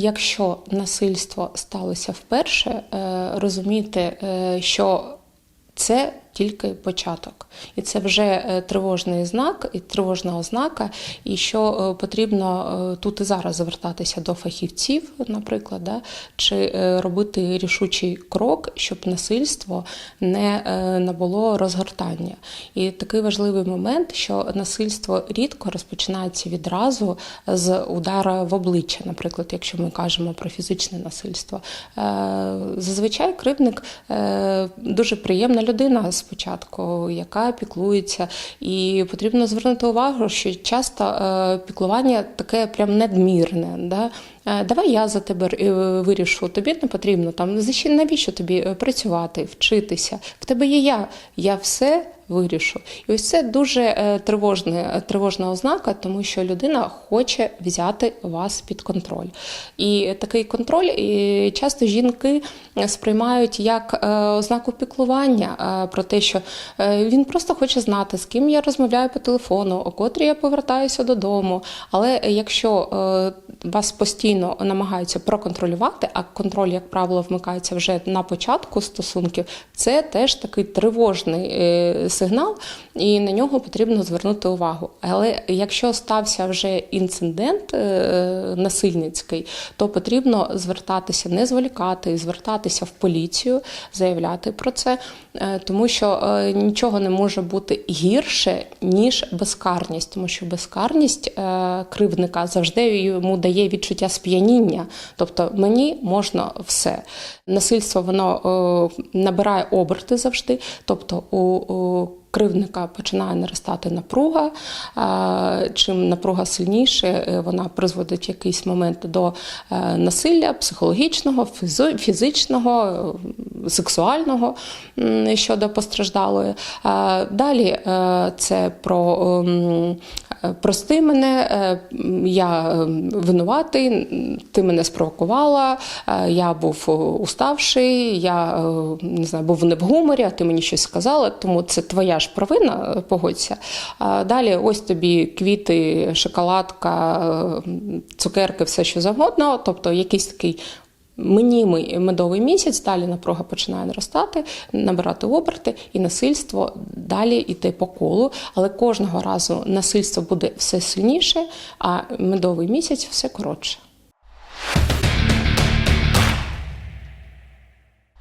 якщо насильство сталося вперше, е, розуміти, е, що це тільки початок, і це вже е, тривожний знак і тривожна ознака, і що е, потрібно е, тут і зараз звертатися до фахівців, наприклад, да, чи робити рішучий крок, щоб насильство не набуло розгортання. І такий важливий момент, що насильство рідко розпочинається відразу з удара в обличчя, наприклад, якщо ми кажемо про фізичне насильство. Зазвичай кривдник дуже приємна людина спочатку, яка піклується, і потрібно звернути увагу, що часто е, піклування таке прям надмірне. Да? Е, Давай я за тебе е, вирішу. Тобі не потрібно там навіщо тобі працювати, вчитися? В тебе є я. Я все вирішу. І ось це дуже е, тривожне, тривожна ознака, тому що людина хоче взяти вас під контроль. І такий контроль часто жінки сприймають як е, ознаку піклування е, про те, що він просто хоче знати, з ким я розмовляю по телефону, о котрій я повертаюся додому. Але якщо вас постійно намагаються проконтролювати, а контроль, як правило, вмикається вже на початку стосунків, це теж такий тривожний сигнал, і на нього потрібно звернути увагу. Але якщо стався вже інцидент е, насильницький, то потрібно звертатися, не зволікати, звертатися в поліцію, заявляти про це, е, тому що е, нічого не може бути гірше, ніж безкарність, тому що безкарність кривдника завжди йому дає відчуття сп'яніння. Тобто мені можна все. Насильство воно набирає оберти завжди. Тобто у кривдника починає наростати напруга. Е, Чим напруга сильніше, е, вона призводить в якийсь момент до е, насилля психологічного, фізичного, сексуального щодо постраждалої. Далі це про ем, прости мене, е, я е, винуватий, ти мене спровокувала, е, я був уставший, я не знаю, був не в гуморі, а ти мені щось сказала, тому це твоя ж провина, погодься. А Далі ось тобі квіти, шоколадка, цукерки, все що завгодно, тобто якийсь такий. Минімий медовий місяць, далі напруга починає наростати, набирати оберти, і насильство далі йти по колу. Але кожного разу насильство буде все сильніше, а медовий місяць все коротше.